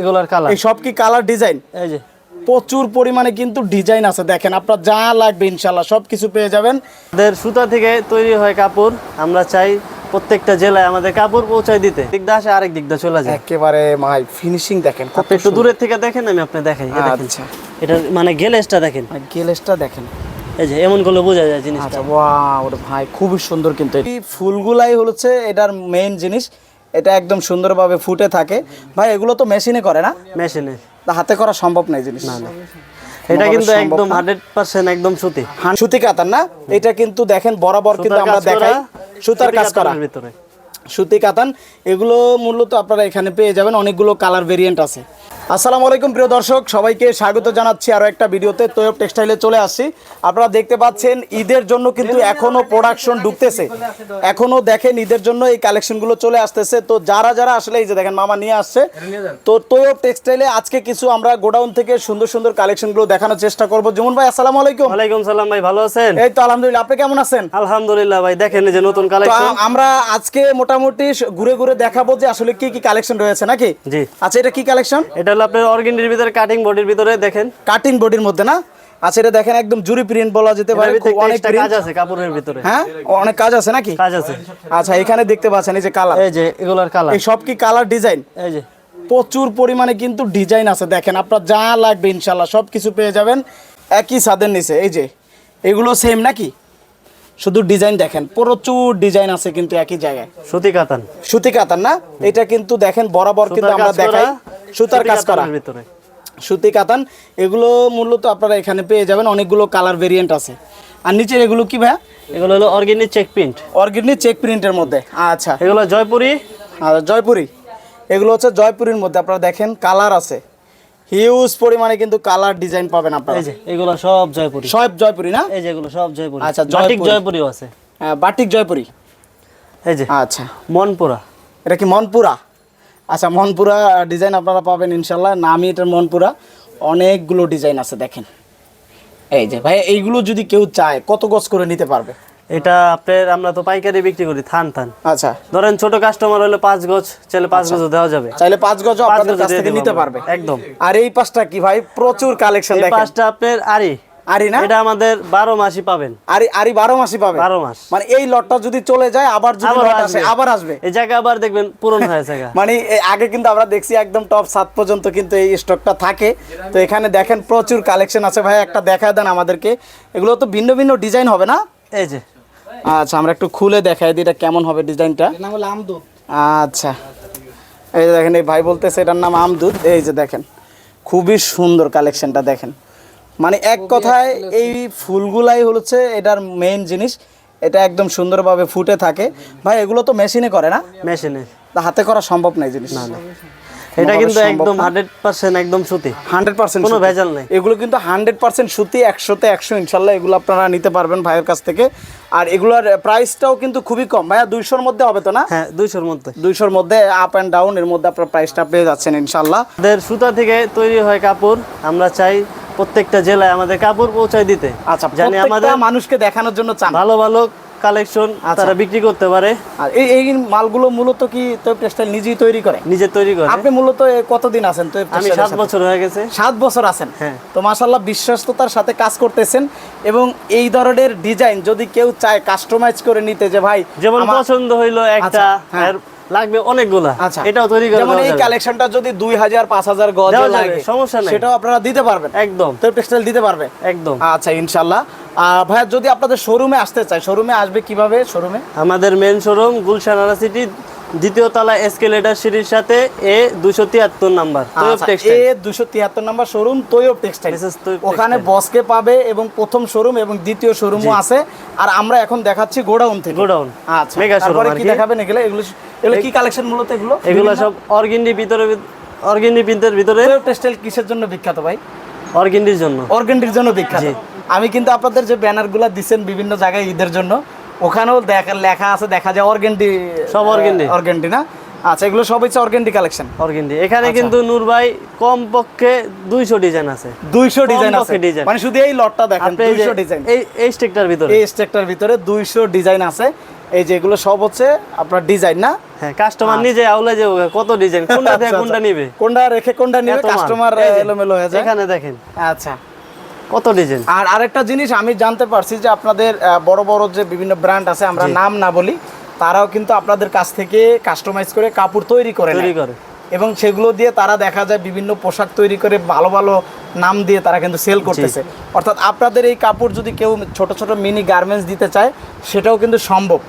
এগুলোর কালার এই সব কি কালার ডিজাইন এই যে। প্রচুর পরিমাণে কিন্তু ডিজাইন আছে দেখেন আপনার যা লাগবে ইনশাল্লাহ সব কিছু পেয়ে যাবেন। আমাদের সুতা থেকে তৈরি হয় কাপড় আমরা চাই প্রত্যেকটা জেলায় আমাদের কাপড় পৌঁছায় দিতে। দিক আসে আরেক দিক দিয়ে চলে যায়। একেবারে মাই ফিনিশিং দেখেন আপনি একটু দূরের থেকে দেখেন আমি আপনি দেখাই দেখেন। আচ্ছা। এটা মানে গেলেসটা দেখেন। গেলেসটা দেখেন। এই যে এমন করলে বোঝা যায় জিনিসটা। আচ্ছা ওয়াও ভাই খুবই সুন্দর কিন্তু এই ফুলগুলাই হচ্ছে এটার মেইন জিনিস। এটা একদম সুন্দরভাবে ফুটে থাকে। ভাই এগুলো তো মেশিনে করে না? মেশিনে। তা হাতে করা সম্ভব নাই জিনিস। এটা কিন্তু একদম না। হান্ড্রেড পার্সেন্ট একদম সুতি। সুতি কাতান না? এটা কিন্তু দেখেন বরাবর কিন্তু আমরা দেখাই। সুতার কাজ করা। ভিতরে। সুতি কাতান এগুলো মূলত আপনারা এখানে পেয়ে যাবেন। অনেকগুলো কালার ভেরিয়েন্ট আছে। আসসালামু আলাইকুম প্রিয় দর্শক। সবাইকে স্বাগত জানাচ্ছি আরও একটা ভিডিওতে। তৈয়ব টেক্সটাইলে চলে আসছি। আপনারা দেখতে পাচ্ছেন ঈদের জন্য কিন্তু এখনও প্রোডাকশন ঢুকতেছে। এখনও দেখেন ঈদের জন্য এই কালেকশনগুলো চলে আসতেছে। তো যারা যারা আসলে এই যে দেখেন মামা নিয়ে আসছে। তো তৈয়ব টেক্সটাইলে আজকে কিছু আমরা গোডাউন থেকে সুন্দর সুন্দর কালেকশনগুলো দেখানোর চেষ্টা করব। যেমন ভাই আসসালামু আলাইকুম। ওয়ালাইকুম সালাম ভাই ভালো আছেন? এই তো আলহামদুলিল্লাহ। আপনি কেমন আছেন? আলহামদুলিল্লাহ ভাই দেখেন যে নতুন কালেকশন আমরা আজকে মোটামুটি ঘুরে ঘুরে দেখাবো যে আসলে কি কি কালেকশন রয়েছে নাকি? জি। আচ্ছা এটা কি কালেকশন এটা হলো আপনার অর্গেন্ডির ভিতরে কাটিং বডির ভিতরে দেখেন। কাটিং বডির মধ্যে না? আচ্ছা এটা দেখেন একদম জুরি প্রিন্ট বলা যেতে পারে অনেক কাজ আছে কাপড়ের ভিতরে। হ্যাঁ? অনেক কাজ আছে নাকি? কাজ আছে। আচ্ছা এখানে দেখতে পাচ্ছেন এই যে কালার এই যে এগুলোর কালার এই সব কি কালার ডিজাইন এই যে। প্রচুর পরিমাণে কিন্তু ডিজাইন আছে দেখেন আপনার যা লাগবে ইনশাল্লাহ সব কিছু পেয়ে যাবেন। একই ছাদের নিচে এই যে এগুলো সেম নাকি? শুধু ডিজাইন দেখেন প্রচুর ডিজাইন আছে কিন্তু একই জায়গায়। সুতি কাতান সুতি কাতার না? এটা কিন্তু দেখেন বরাবর কিন্তু আমরা দেখাই। সুতার কাজ করা। সুতি কাতান এগুলো মূলত আপনারা এখানে পেয়ে যাবেন অনেকগুলো কালার ভেরিয়েন্ট আছে। আর নিচের এগুলো কি ভাইয়া? এগুলো হলো organic check print organic check প্রিন্টের মধ্যে। আচ্ছা। এগুলো জয়পুরি। আর জয়পুরি। এগুলো হচ্ছে জয়পুরির মধ্যে আপনারা দেখেন কালার আছে। হিউজ পরিমাণে কিন্তু কালার ডিজাইন পাবেন আপনারা। এই যে এগুলো সব জয়পুরি। সব জয়পুরি না? এই যে এগুলো সব জয়পুরি। আচ্ছা, বাটিক জয়পুরি। জয়পুরিও আছে। হ্যাঁ, বাটিক জয়পুরি। এই যে আচ্ছা। মনপুরা। এটা কি মনপুরা? আচ্ছা মনপুরা ডিজাইন আপনারা পাবেন ইনশাল্লাহ নামই এটার মনপুরা। অনেকগুলো ডিজাইন আছে দেখেন। এই যে ভাই এইগুলো যদি কেউ চায় কত গজ করে নিতে পারবে? এটা আপনার আমরা তো পাইকারি বিক্রি করি থান থান। আচ্ছা। ধরেন ছোট কাস্টমার হলে পাঁচ গজ চাইলে পাঁচ গজও দেওয়া যাবে। চাইলে পাঁচ গজ আপনাদের কাছ থেকে নিতে পারবে। একদম। আর এই পাশটা কি ভাই? প্রচুর কালেকশন এই পাঁচটা আপনার আরি আরি না? এটা আমাদের বারো মাসই পাবেন। আরি আরি বারো মাসই পাবে বারো মাস। মানে এই লটটা যদি চলে যায় আবার যদি লট আসে আসবে। আবার আসবে। এই জায়গা আবার দেখবেন পূরণ হয়েছে গা। মানে আগে কিন্তু আমরা দেখছি একদম টপ সাত পর্যন্ত কিন্তু এই স্টকটা থাকে। তো এখানে দেখেন প্রচুর কালেকশন আছে ভাই। একটা দেখা দেন আমাদেরকে। এগুলো তো ভিন্ন ভিন্ন ডিজাইন হবে না? এই যে। আচ্ছা আমরা একটু খুলে দেখাই দিই এটা কেমন হবে ডিজাইনটা। আচ্ছা। এই যে দেখেন এই ভাই বলতেছে এটার নাম আমদুদ এই যে দেখেন খুবই সুন্দর কালেকশনটা দেখেন। মানে এক কথায় এই ফুলগুলাই হচ্ছে এটার মেইন জিনিস। এটা একদম সুন্দরভাবে ফুটে থাকে। ভাই এগুলো তো মেশিনে করে না? মেশিনে তা হাতে করা সম্ভব নাই জিনিস। এটা কিন্তু একদম না। হান্ড্রেড পার্সেন্ট একদম সুতি। হান্ড্রেড পার্সেন্ট কোনো ভেজাল নেই। এগুলো কিন্তু হান্ড্রেড পার্সেন্ট সুতি একশোতে একশো ইনশাল্লাহ এগুলো আপনারা নিতে পারবেন ভাইয়ের কাছ থেকে। আর এগুলোর প্রাইসটাও কিন্তু খুবই কম। ভাইয়া দুইশোর মধ্যে হবে তো না? হ্যাঁ দুইশোর মধ্যে। দুইশোর মধ্যে আপ অ্যান্ড ডাউন এর মধ্যে আপনার প্রাইসটা পেয়ে যাচ্ছেন ইনশাল্লাহ। আমাদের সুতা থেকে তৈরি হয় কাপড়। আমরা চাই প্রত্যেকটা জেলায় আমাদের কাপড় পৌঁছায় দিতে। আচ্ছা জানি আমাদের মানুষকে দেখানোর জন্য চান। ভালো ভালো কালেকশন আচ্ছা। তারা বিক্রি করতে পারে। আর এই এই মালগুলো মূলত কি তো টেক্সটাইল নিজেই তৈরি করে? নিজে তৈরি করে। আপনি মূলত কতদিন আছেন তো আমি সাত বছর হয়ে গেছে। সাত বছর আছেন। হ্যাঁ। তো মাশাল্লাহ বিশ্বস্ততার সাথে কাজ করতেছেন এবং এই ধরনের ডিজাইন যদি কেউ চায় কাস্টমাইজ করে নিতে যে ভাই যেমন পছন্দ হইল একটা আচ্ছা, হ্যাঁ। আর লাগবে অনেকগুলা। আচ্ছা। এটাও তৈরি করে যেমন এই। কালেকশনটা যদি দুই হাজার পাঁচ হাজার গজ লাগে সমস্যা নাই। সেটাও আপনারা দিতে পারবেন। একদম। তো টেক্সটাইল দিতে পারবে। একদম। আচ্ছা ইনশাল্লাহ আর ভাইয়া যদি আপনাদের শোরুমে আসতে চায় শোরুমে আসবে কীভাবে শোরুমে আমাদের main showroom Gulshan Ara City দ্বিতীয় তলা এসকেলেটার সিঁড়ির সাথে এ দুশো তিয়াত্তর নাম্বার আচ্ছা, এ দুশো তিয়াত্তর নম্বর শোরুম তৈয়ব টেক্সটাইল ওখানে। বসকে পাবে এবং প্রথম শোরুম এবং দ্বিতীয় শোরুমও আছে। আর আমরা এখন দেখাচ্ছি গোডাউন থেকে। গোডাউন। আচ্ছা মেগা শোরুম কি দেখাবেন এগুলো? এগুলো এগুলো কি কালেকশন মূলত এগুলো? এগুলো সব অর্গিন্ডি ভিতরে অর্গিন্ডি প্রিন্টের ভিতরে। তৈয়ব টেক্সটাইল কিসের জন্য বিখ্যাত ভাই? অর্গিন্ডির জন্য। অর্গেন্ডির জন্য বিখ্যাত। আমি কিন্তু আপনাদের যে ব্যানারগুলো দিচ্ছেন বিভিন্ন জায়গায় ঈদের জন্য ওখানেও দেখা লেখা আছে দেখা যায় অর্গেন্ডি সব organdy। অর্গেন্ডি। না? আচ্ছা এগুলো সব হচ্ছে অর্গেন্ডি কালেকশন অর্গিন্ডি। এখানে আচ্ছা। কিন্তু নূর ভাই কম পক্ষে দুইশো ডিজাইন আছে। দুইশো ডিজাইন আছে। মানে শুধু এই লটটা দেখেন আপনি এই যে- দুইশো ডিজাইন এই এই স্টেকটার ভিতরে। এই স্ট্রাকটার ভিতরে দুইশো ডিজাইন আছে। এই যে এগুলো সব হচ্ছে আপনার ডিজাইন না? হ্যাঁ কাস্টমার নিজে আউলে যে কত ডিজাইন কোনটা থেকে আচ্ছা, কোনটা আচ্ছা। নিবে? কোনটা রেখে কোনটা নিবে? কাস্টমার এলোমেলো হয়ে যায়। এখানে দেখেন। আচ্ছা। কত ডিজাইন আর আরেকটা জিনিস আমি জানতে পারছি যে আপনাদের বড় বড় যে বিভিন্ন ব্র্যান্ড আছে আমরা নাম না বলি তারাও কিন্তু আপনাদের কাছ থেকে কাস্টমাইজ করে কাপড় তৈরি করে তৈরি করে। এবং সেগুলো দিয়ে তারা দেখা যায় বিভিন্ন পোশাক তৈরি করে ভালো ভালো নাম দিয়ে তারা কিন্তু সেল করতেছে। অর্থাৎ আপনাদের এই কাপড় যদি কেউ ছোট ছোট মিনি গার্মেন্টস দিতে চায় সেটাও কিন্তু সম্ভব।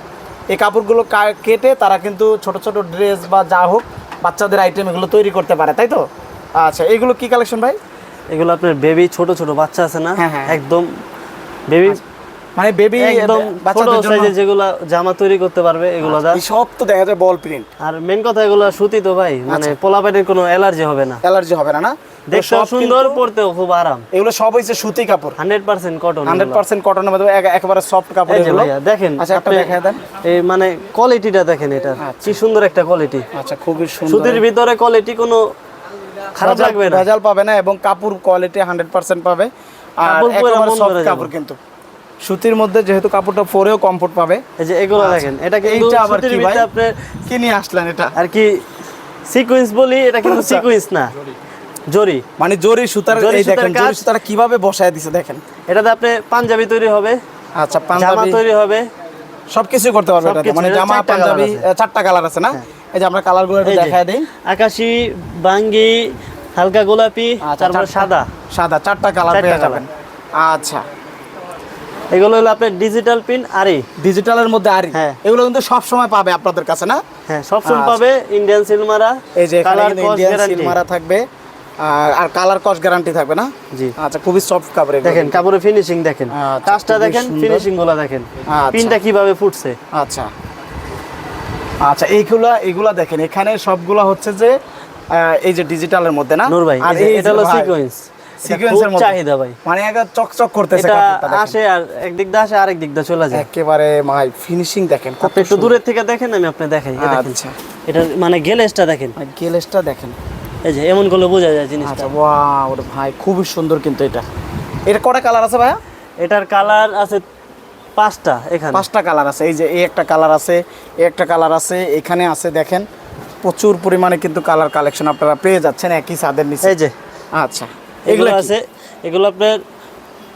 এই কাপড়গুলো কেটে তারা কিন্তু ছোট ছোট ড্রেস বা যা হোক বাচ্চাদের আইটেম এগুলো তৈরি করতে পারে তাই তো? আচ্ছা এগুলো কি কালেকশন ভাই? এগুলো আপনার বেবি ছোট ছোট বাচ্চা আছে না? হ্যাঁ, হ্যাঁ। একদম বেবি মানে বেবি একদম বাচ্চাদের জন্য যেগুলো জামা তৈরি করতে পারবে এগুলো দা এই সব তো দেখা যায় বল প্রিন্ট আর মেন কথা এগুলো সুতি তো ভাই মানে আচ্ছা। পোলাপাটের কোনো অ্যালার্জি হবে না। অ্যালার্জি হবে না না? দেখতেও সব সুন্দর পড়তেও খুব আরাম। এগুলো সব হচ্ছে সুতি কাপড়। Hundred percent cotton hundred percent কটনের মধ্যে এক- একেবারে সফট কাপড় এগুলো। দেখেন আচ্ছা একটা দেখায় দেন। এই মানে কোয়ালিটিটা দেখেন এটা। কি সুন্দর একটা কোয়ালিটি আচ্ছা খুবই সুন্দর। সুতির ভিতরে কোয়ালিটি কোনো খারাপ লাগবে না। ভেজাল পাবে না এবং কাপড় কোয়ালিটি হান্ড্রেড পার্সেন্ট পাবে। আর কাপড় একেবারে সফট কাপড় কিন্তু। সুতির মধ্যে যেহেতু কাপড়টা পরেও কমফোর্ট পাবে। এই যে এগুলো দেখেন এটা আচ্ছা। এইটা আবার কি ভাই? আপনার কি নিয়ে আসলেন এটা? আর কি সিকোয়েন্স বলি এটা কিন্তু আচ্ছা। সিকোয়েন্স না। জরি। মানে জরি সুতার এই দেখেন জরি সুতারা কীভাবে বসায় দিছে দেখেন। এটাতে আপনি পাঞ্জাবি তৈরি হবে। আচ্ছা পাঞ্জাবি। তৈরি হবে। সবকিছু করতে পারবে মানে জামা পাঞ্জাবি। হ্যাঁ। চারটা কালার আছে না? এই যে আমরা কালারগুলো একটু দেখায় দেই। আকাশি বাঙ্গি হালকা গোলাপি আচ্ছা, তারপর সাদা। সাদা চারটা কালার পেয়ে যাবেন। আচ্ছা। এগুলো হলো আপনার ডিজিটাল পিন আরি। ডিজিটালের মধ্যে আরি। হ্যাঁ। এগুলো কিন্তু সব সময় পাবে আপনাদের কাছে না? হ্যাঁ সবসময় আচ্ছা। পাবে ইন্ডিয়ান সিলমারা এই যে কালার ইন্ডিয়ান সিলমারা থাকবে। আর কালার কস গ্যারান্টি থাকবে না? জি। আচ্ছা খুবই সফট কাপড় দেখেন কাপড়ের ফিনিশিং দেখেন। আচ্ছা, কাজটা দেখেন ফিনিশিংগুলো দেখেন। আচ্ছা। পিনটা কীভাবে ফুটছে? আচ্ছা। আচ্ছা এইগুলা এগুলা দেখেন এখানে সবগুলা হচ্ছে যে এই যে ডিজিটালের মধ্যে না? নূর ভাই এটা হলো সিকোয়েন্স সিকোয়েন্সের মধ্যে। চাহিদা ভাই। মানে একবার চকচক করতেছে এটা আসে আর একদিক দিয়ে আসে আরেক দিক দিয়ে চলে যায়। একেবারে মাই ফিনিশিং দেখেন কত একটু দূরের থেকে দেখেন আমি আপনি দেখাই দেখেন। আচ্ছা। এটা মানে গেলেসটা দেখেন। গেলেসটা দেখেন। এই যে এমন করলে বোঝা যায় জিনিসটা। আচ্ছা ওয়াও ভাই খুবই সুন্দর কিন্তু এটা। এটা কটা কালার আছে ভাইয়া? এটার কালার আছে পাঁচটা এখানে। পাঁচটা কালার আছে এই যে এই একটা কালার আছে এই একটা কালার আছে এখানে আছে দেখেন প্রচুর পরিমাণে কিন্তু কালার কালেকশন আপনারা পেয়ে যাচ্ছেন একই ছাদের নিচে। এই যে। আচ্ছা এগুলো আছে এগুলো আপনার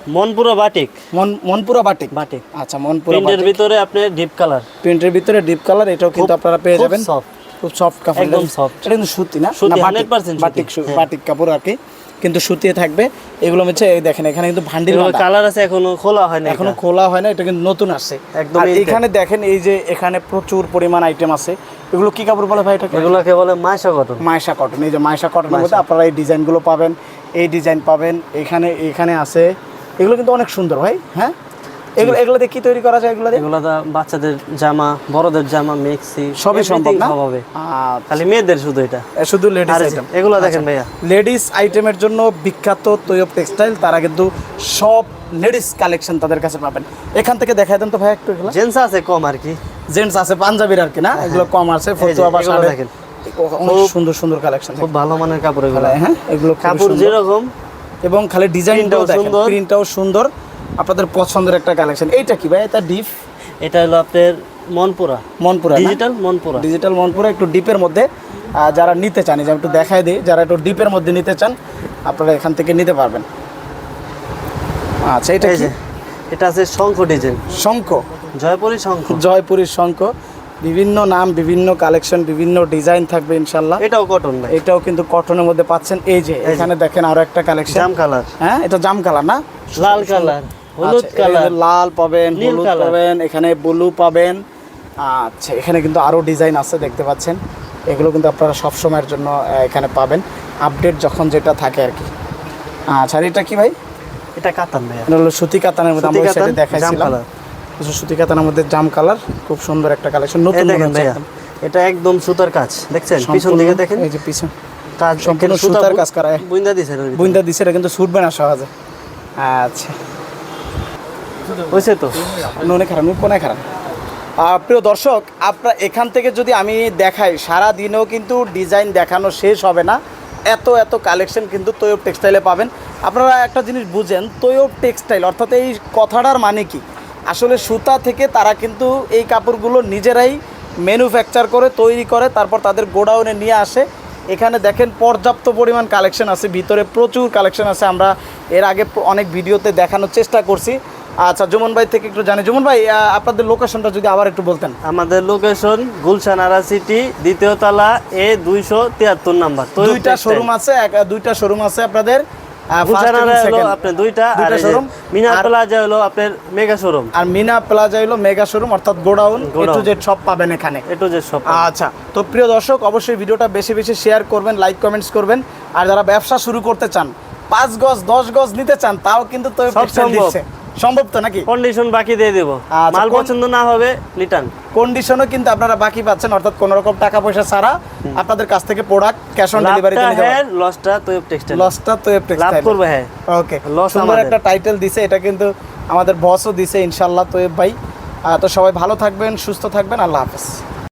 মনপুরা বাটিক। মন মনপুরা বাটিক? বাটিক। আচ্ছা মনপুরা প্রিন্টের ভিতরে আপনার ডিপ কালার প্রিন্টের ভিতরে ডিপ কালার এটাও কিন্তু আপনারা পেয়ে যাবেন। soft। খুব সফট কাপড়। একদম এটা- এটা কিন্তু সুতি না? সুতি, না, বাটিক, 100% বাটিক হ্যাঁ। বাটিক কাপড় আর কি। কিন্তু সুতিয়ে থাকবে। এগুলো হচ্ছে এই দেখেন এখানে কিন্তু ভান্ডিল কালার আছে এখনও খোলা হয়নি এখনও এটা। খোলা হয় না এটা কিন্তু নতুন আসছে। একদম এখানে দেখেন এই যে এখানে প্রচুর পরিমাণ আইটেম আছে। এগুলো কি কাপড় বলে ভাই এটাকে? এগুলোকে বলে মাইশা কটন মাইশা কটন এই যে মাইশা কটনের মধ্যে আপনারা এই ডিজাইনগুলো পাবেন এই ডিজাইন পাবেন। এখানে এখানে আছে এগুলো কিন্তু অনেক সুন্দর ভাই হ্যাঁ? এগুলো কি তৈরি করা যায় এগুলো এগুলো বাচ্চাদের জামা বড়দের জামা মেক্সি সবই সম্ভব না? হবে। আচ্ছা, খালি মেয়েদের শুধু এটা। শুধু লেডিস আইটেম এগুলো দেখেন ভাইয়া। লেডিস আইটেমের জন্য বিখ্যাত তৈয়ব টেক্সটাইল তারা কিন্তু সব লেডিস কালেকশন তাদের কাছে পাবেন। এখান থেকে দেখাই দেন তো ভাই একটু জেন্টস আছে কম আর কি। জেন্টস আছে পাঞ্জাবির আর কি না? এগুলো কম আছে ফতুয়া বা এগুলো শাড়ি। দেখেন। অনেক সুন্দর সুন্দর কালেকশন খুব ভালো মানের কাপড় এগুলো। হ্যাঁ এগুলো কাপড় যেরকম এবং খালি ডিজাইনটাও সুন্দর। প্রিন্টটাও সুন্দর। আপনাদের পছন্দের একটা কালেকশন এইটা কি ভাই? এটা ডিপ? এটা হলো আপনার মনপুরা। মনপুরা ডিজিটাল মনপুরা। ডিজিটাল মনপুরা একটু ডিপের মধ্যে। যারা নিতে চান যে একটু দেখাই দিই যারা একটু ডিপের মধ্যে নিতে চান আপনারা এখান থেকে নিতে পারবেন। আচ্ছা এটা যে এটা আছে শঙ্খ ডিজাইন। শঙ্খ। জয়পুরি শঙ্খ। জয়পুরী শঙ্খ। বিভিন্ন নাম বিভিন্ন কালেকশন বিভিন্ন ডিজাইন থাকবে ইনশাল্লাহ এটাও কটন ভাই। এটাও কিন্তু কটনের মধ্যে পাচ্ছেন। এই যে এখানে দেখেন আরও একটা কালেকশন জাম কালার হ্যাঁ এটা জাম কালার না? লাল কালার হলুদ আচ্ছা, কালার লাল পাবেন হলুদ পাবেন এখানে ব্লু পাবেন। আচ্ছা এখানে কিন্তু আরও ডিজাইন আছে দেখতে পাচ্ছেন। এগুলো কিন্তু আপনারা সব সময়ের জন্য এখানে পাবেন। আপডেট যখন যেটা থাকে আর কি। আচ্ছা আর এটা কি ভাই? এটা কাতান ভাই এটা হলো সুতি কাতানের মধ্যে আমরা জাম দেখাইছিলাম। কালার। কিছু সুতি কাতানের মধ্যে জাম কালার খুব সুন্দর একটা কালেকশন নতুন। এটা একদম সুতার কাজ দেখছেন? পিছন দিকে দেখেন? এই যে পিছন কাজ সম্পূর্ণ সুতার কাজ করা। বুইন্দা দিছে। বুইন্দা দিছে এটা কিন্তু ছুটবে না সহজে। আচ্ছা। হয়েছে তো? নুনে খারাপ কোনায় খারাপ? প্রিয় দর্শক আপনার এখান থেকে যদি আমি দেখাই সারা দিনেও কিন্তু ডিজাইন দেখানো শেষ হবে না। এত এত কালেকশন কিন্তু তৈয়ব টেক্সটাইলে পাবেন। আপনারা একটা জিনিস বুঝেন তৈয়ব টেক্সটাইল অর্থাৎ এই কথাটার মানে কি? আসলে সুতা থেকে তারা কিন্তু এই কাপড়গুলো নিজেরাই ম্যানুফ্যাকচার করে তৈরি করে তারপর তাদের গোডাউনে নিয়ে আসে। এখানে দেখেন পর্যাপ্ত পরিমাণ কালেকশন আছে ভিতরে প্রচুর কালেকশন আছে। আমরা এর আগে অনেক ভিডিওতে দেখানোর চেষ্টা করছি। আচ্ছা জুমন ভাই থেকে একটু জানি। জুমন ভাই আপনাদের লোকেশনটা যদি আবার একটু বলতেন। আমাদের লোকেশন গুলশান আরা সিটি দ্বিতীয় তলা এ দুইশো তিয়াত্তর নাম্বার। দুইটা শোরুম আছে এক- দুইটা শোরুম আছে আপনাদের। আরা। আপনার দুইটা মিনা প্লাজা হলো আপনার মেগা শোরুম আর মিনা প্লাজা হলো মেগা শোরুম অর্থাৎ গোডাউন এ টু জেড সব পাবেন এখানে। এ টু জেড সব আচ্ছা তো প্রিয় দর্শক অবশ্যই ভিডিওটা বেশি বেশি শেয়ার করবেন লাইক কমেন্টস করবেন। আর যারা ব্যবসা শুরু করতে চান পাঁচ গজ দশ গজ নিতে চান তাও কিন্তু তো সব সম্ভব। সম্ভব তো নাকি? কন্ডিশন বাকি দিয়ে দেবো। আচ্ছা, মাল পছন্দ না হবে রিটার্ন কন্ডিশনও কিন্তু আপনারা বাকি পাচ্ছেন অর্থাৎ কোনো রকম টাকা পয়সা ছাড়া আপনাদের কাছ থেকে প্রোডাক্ট ক্যাশ অন ডেলিভারি লাভটা হ্যাঁ লসটা তৈয়ব টেক্সটাইল লসটা তো লাভ করবে হ্যাঁ। ওকে সুন্দর আমাদের। একটা টাইটেল দিছে এটা কিন্তু আমাদের বসও দিছে ইনশাল্লাহ তোয়েব ভাই। তো সবাই ভালো থাকবেন সুস্থ থাকবেন আল্লাহ হাফেজ।